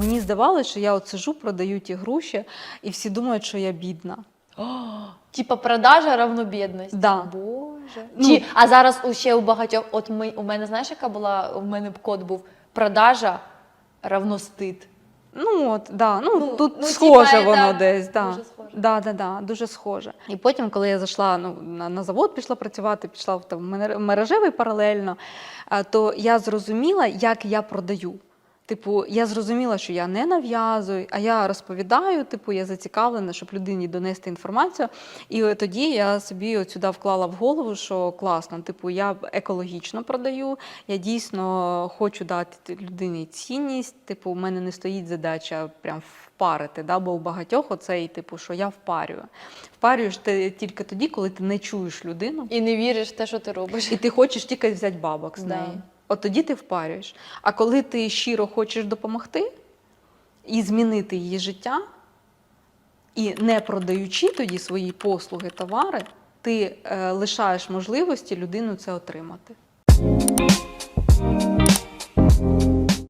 Мені здавалося, що я от сижу, продаю ті гроші, і всі думають, що я бідна. Типа продажа равно бідність. Да. Боже. Ну- Чи, а зараз у- ще у багатьох, от ми, у мене знаєш, яка була, у мене код був продажа равно стид. Ну от, да, ну, Ну, тут ну, схоже типа, воно це десь. Да. дуже схоже. Да, да, да, дуже схоже. І потім, коли я зайшла ну, на, на завод, пішла працювати, пішла в там, мережевий паралельно, а, то я зрозуміла, як я продаю. Типу, я зрозуміла, що я не нав'язую, а я розповідаю, типу, я зацікавлена, щоб людині донести інформацію. І тоді я собі от сюди вклала в голову, що класно, типу, я екологічно продаю, я дійсно хочу дати людині цінність. Типу, у мене не стоїть задача прям впарити, да? бо у багатьох оцей, типу, що я впарюю. Впарюєш ти тільки тоді, коли ти не чуєш людину, І не віриш в те, що ти робиш. і ти хочеш тільки взяти бабок з Да. От тоді ти впарюєш. А коли ти щиро хочеш допомогти і змінити її життя, і не продаючи тоді свої послуги, товари, ти е, лишаєш можливості людину це отримати.